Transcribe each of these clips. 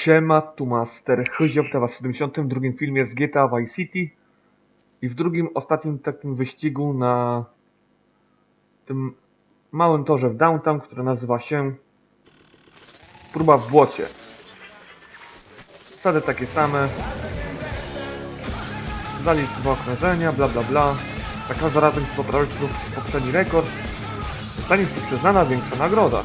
Siema, tu Master Hyziopta w 72 filmie z GTA Vice City i w drugim, ostatnim takim wyścigu na tym małym torze w downtown, które nazywa się Próba w błocie. Zasady takie same. Zalicz dwa okrążenia, bla bla bla. Za każdym razem, lub poprzedni rekord, zostanie Ci przyznana większa nagroda.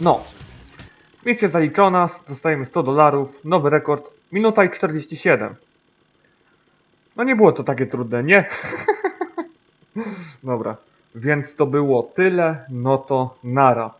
No. Misja zaliczona, dostajemy 100 dolarów, nowy rekord, minuta i 47. No nie było to takie trudne, nie? Dobra, więc to było tyle, no to nara.